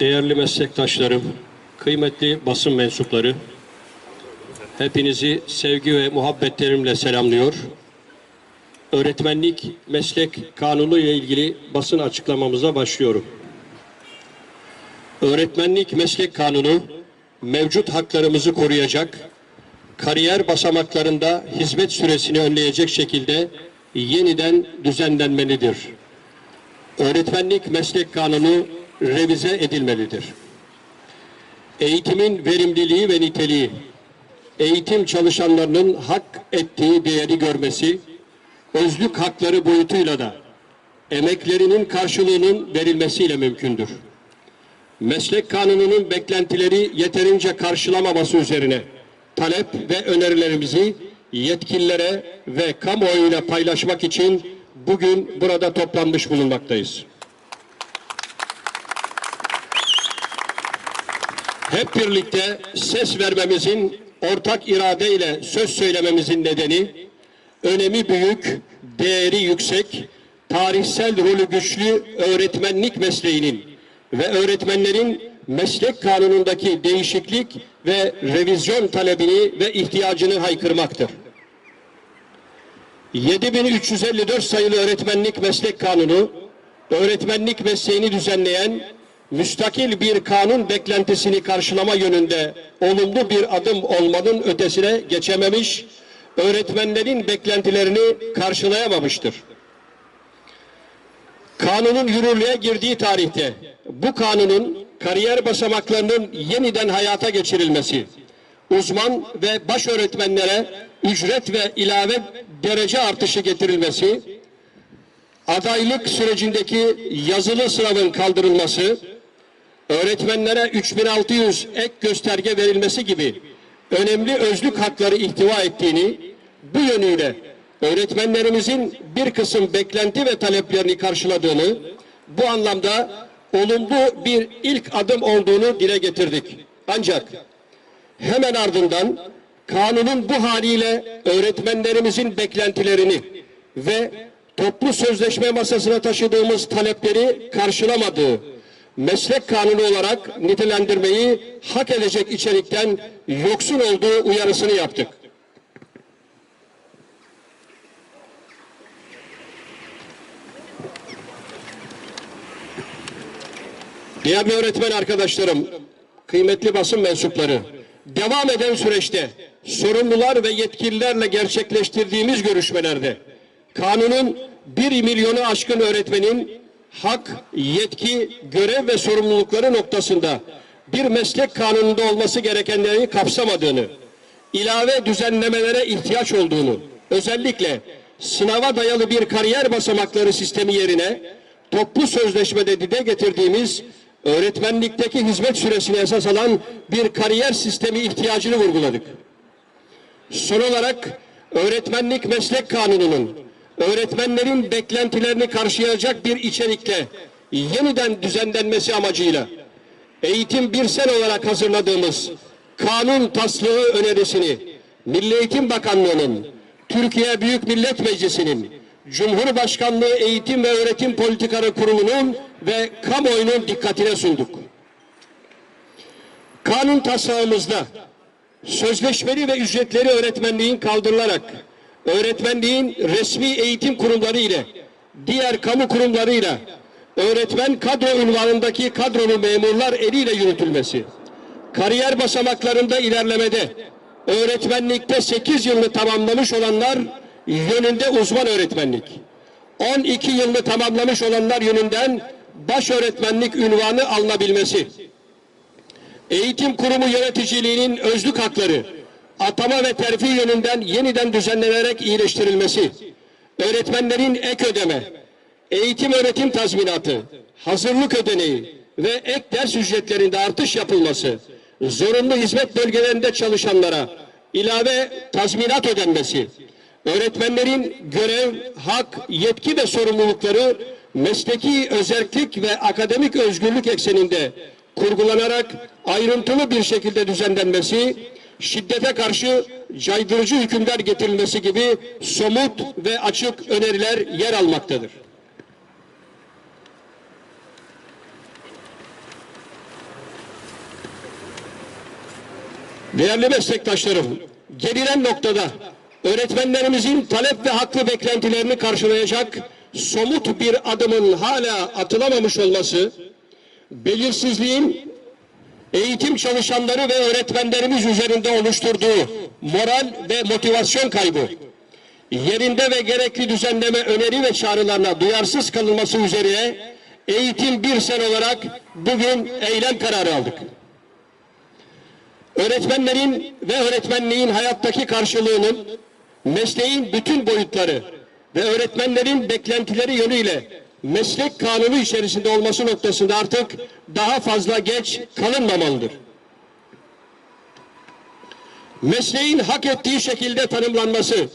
değerli meslektaşlarım, kıymetli basın mensupları, hepinizi sevgi ve muhabbetlerimle selamlıyor. Öğretmenlik meslek kanunu ile ilgili basın açıklamamıza başlıyorum. Öğretmenlik meslek kanunu mevcut haklarımızı koruyacak, kariyer basamaklarında hizmet süresini önleyecek şekilde yeniden düzenlenmelidir. Öğretmenlik meslek kanunu revize edilmelidir. Eğitimin verimliliği ve niteliği, eğitim çalışanlarının hak ettiği değeri görmesi, özlük hakları boyutuyla da emeklerinin karşılığının verilmesiyle mümkündür. Meslek kanununun beklentileri yeterince karşılamaması üzerine talep ve önerilerimizi yetkililere ve kamuoyuyla paylaşmak için bugün burada toplanmış bulunmaktayız. Hep birlikte ses vermemizin, ortak iradeyle söz söylememizin nedeni, önemi büyük, değeri yüksek, tarihsel rolü güçlü öğretmenlik mesleğinin ve öğretmenlerin meslek kanunundaki değişiklik ve revizyon talebini ve ihtiyacını haykırmaktır. 7354 sayılı öğretmenlik meslek kanunu, öğretmenlik mesleğini düzenleyen müstakil bir kanun beklentisini karşılama yönünde olumlu bir adım olmanın ötesine geçememiş, öğretmenlerin beklentilerini karşılayamamıştır. Kanunun yürürlüğe girdiği tarihte bu kanunun kariyer basamaklarının yeniden hayata geçirilmesi, uzman ve baş öğretmenlere ücret ve ilave derece artışı getirilmesi, adaylık sürecindeki yazılı sınavın kaldırılması, öğretmenlere 3600 ek gösterge verilmesi gibi önemli özlük hakları ihtiva ettiğini, bu yönüyle öğretmenlerimizin bir kısım beklenti ve taleplerini karşıladığını, bu anlamda olumlu bir ilk adım olduğunu dile getirdik. Ancak hemen ardından kanunun bu haliyle öğretmenlerimizin beklentilerini ve toplu sözleşme masasına taşıdığımız talepleri karşılamadığı meslek kanunu olarak nitelendirmeyi hak edecek içerikten yoksun olduğu uyarısını yaptık. Değerli öğretmen arkadaşlarım, kıymetli basın mensupları, devam eden süreçte sorumlular ve yetkililerle gerçekleştirdiğimiz görüşmelerde kanunun 1 milyonu aşkın öğretmenin hak, yetki, görev ve sorumlulukları noktasında bir meslek kanununda olması gerekenleri kapsamadığını, ilave düzenlemelere ihtiyaç olduğunu, özellikle sınava dayalı bir kariyer basamakları sistemi yerine toplu sözleşmede dile getirdiğimiz öğretmenlikteki hizmet süresini esas alan bir kariyer sistemi ihtiyacını vurguladık. Son olarak öğretmenlik meslek kanununun öğretmenlerin beklentilerini karşılayacak bir içerikle yeniden düzenlenmesi amacıyla eğitim bir sen olarak hazırladığımız kanun taslığı önerisini Milli Eğitim Bakanlığı'nın, Türkiye Büyük Millet Meclisi'nin, Cumhurbaşkanlığı Eğitim ve Öğretim Politikaları Kurulu'nun ve kamuoyunun dikkatine sunduk. Kanun taslağımızda sözleşmeli ve ücretleri öğretmenliğin kaldırılarak öğretmenliğin resmi eğitim kurumları ile diğer kamu kurumlarıyla öğretmen kadro ünvanındaki kadrolu memurlar eliyle yürütülmesi, kariyer basamaklarında ilerlemede öğretmenlikte 8 yılını tamamlamış olanlar yönünde uzman öğretmenlik, 12 yılını tamamlamış olanlar yönünden baş öğretmenlik ünvanı alınabilmesi, eğitim kurumu yöneticiliğinin özlük hakları, atama ve terfi yönünden yeniden düzenlenerek iyileştirilmesi, öğretmenlerin ek ödeme, eğitim öğretim tazminatı, hazırlık ödeneği ve ek ders ücretlerinde artış yapılması, zorunlu hizmet bölgelerinde çalışanlara ilave tazminat ödenmesi, öğretmenlerin görev, hak, yetki ve sorumlulukları mesleki özellik ve akademik özgürlük ekseninde kurgulanarak ayrıntılı bir şekilde düzenlenmesi, şiddete karşı caydırıcı hükümler getirilmesi gibi somut ve açık öneriler yer almaktadır. Değerli meslektaşlarım, gelinen noktada öğretmenlerimizin talep ve haklı beklentilerini karşılayacak somut bir adımın hala atılamamış olması, belirsizliğin eğitim çalışanları ve öğretmenlerimiz üzerinde oluşturduğu moral ve motivasyon kaybı, yerinde ve gerekli düzenleme öneri ve çağrılarına duyarsız kalınması üzerine eğitim bir sen olarak bugün eylem kararı aldık. Öğretmenlerin ve öğretmenliğin hayattaki karşılığının mesleğin bütün boyutları ve öğretmenlerin beklentileri yönüyle meslek kanunu içerisinde olması noktasında artık daha fazla geç kalınmamalıdır. Mesleğin hak ettiği şekilde tanımlanması,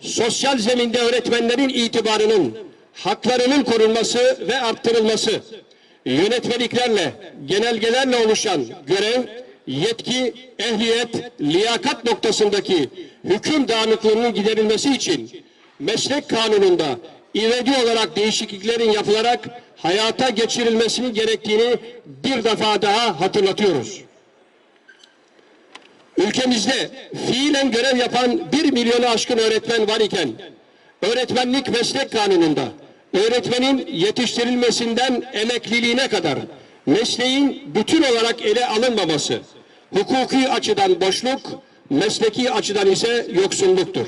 sosyal zeminde öğretmenlerin itibarının, haklarının korunması ve arttırılması, yönetmeliklerle, genelgelerle oluşan görev, yetki, ehliyet, liyakat noktasındaki hüküm dağınıklığının giderilmesi için meslek kanununda ivedi olarak değişikliklerin yapılarak hayata geçirilmesinin gerektiğini bir defa daha hatırlatıyoruz. Ülkemizde fiilen görev yapan bir milyonu aşkın öğretmen var iken, öğretmenlik meslek kanununda öğretmenin yetiştirilmesinden emekliliğine kadar mesleğin bütün olarak ele alınmaması, hukuki açıdan boşluk, mesleki açıdan ise yoksunluktur.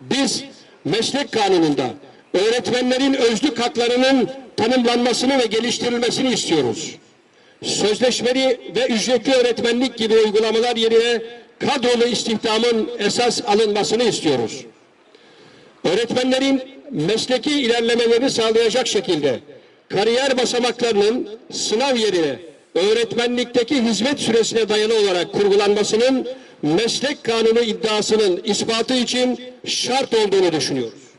Biz meslek kanununda öğretmenlerin özlük haklarının tanımlanmasını ve geliştirilmesini istiyoruz. Sözleşmeli ve ücretli öğretmenlik gibi uygulamalar yerine kadrolu istihdamın esas alınmasını istiyoruz. Öğretmenlerin mesleki ilerlemelerini sağlayacak şekilde kariyer basamaklarının sınav yerine öğretmenlikteki hizmet süresine dayalı olarak kurgulanmasının meslek kanunu iddiasının ispatı için şart olduğunu düşünüyoruz.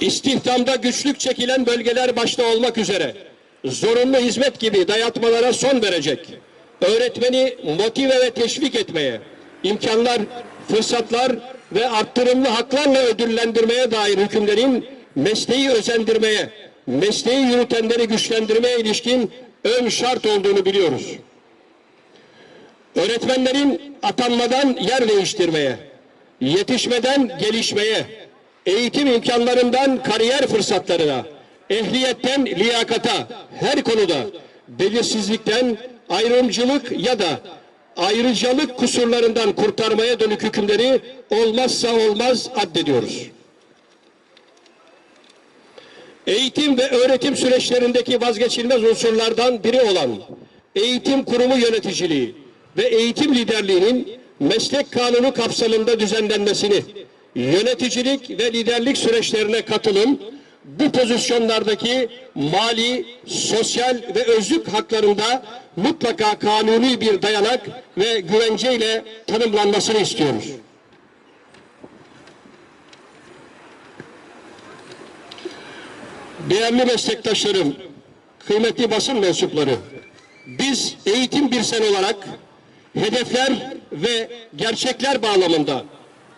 İstihdamda güçlük çekilen bölgeler başta olmak üzere zorunlu hizmet gibi dayatmalara son verecek. Öğretmeni motive ve teşvik etmeye, imkanlar, fırsatlar ve arttırımlı haklarla ödüllendirmeye dair hükümlerin mesleği özendirmeye, mesleği yürütenleri güçlendirmeye ilişkin ön şart olduğunu biliyoruz. Öğretmenlerin atanmadan yer değiştirmeye, yetişmeden gelişmeye, eğitim imkanlarından kariyer fırsatlarına, ehliyetten liyakata her konuda belirsizlikten ayrımcılık ya da ayrıcalık kusurlarından kurtarmaya dönük hükümleri olmazsa olmaz addediyoruz. Eğitim ve öğretim süreçlerindeki vazgeçilmez unsurlardan biri olan eğitim kurumu yöneticiliği ve eğitim liderliğinin meslek kanunu kapsamında düzenlenmesini, yöneticilik ve liderlik süreçlerine katılım, bu pozisyonlardaki mali, sosyal ve özlük haklarında mutlaka kanuni bir dayanak ve güvenceyle tanımlanmasını istiyoruz. Değerli meslektaşlarım, kıymetli basın mensupları, biz eğitim bir sen olarak hedefler ve gerçekler bağlamında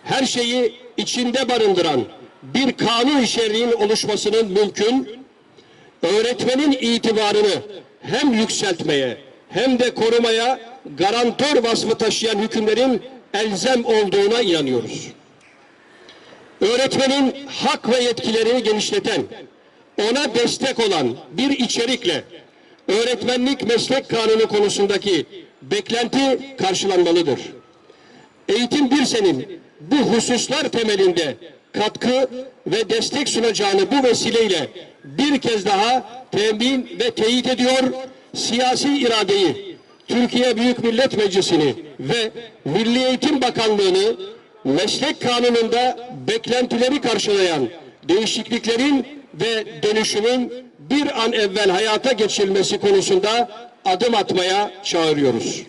her şeyi içinde barındıran bir kanun içeriğinin oluşmasının mümkün, öğretmenin itibarını hem yükseltmeye hem de korumaya garantör vasfı taşıyan hükümlerin elzem olduğuna inanıyoruz. Öğretmenin hak ve yetkilerini genişleten, ona destek olan bir içerikle öğretmenlik meslek kanunu konusundaki beklenti karşılanmalıdır. Eğitim bir senin bu hususlar temelinde katkı ve destek sunacağını bu vesileyle bir kez daha temin ve teyit ediyor. Siyasi iradeyi, Türkiye Büyük Millet Meclisi'ni ve Milli Eğitim Bakanlığı'nı meslek kanununda beklentileri karşılayan değişikliklerin ve dönüşümün bir an evvel hayata geçirilmesi konusunda adım atmaya çağırıyoruz.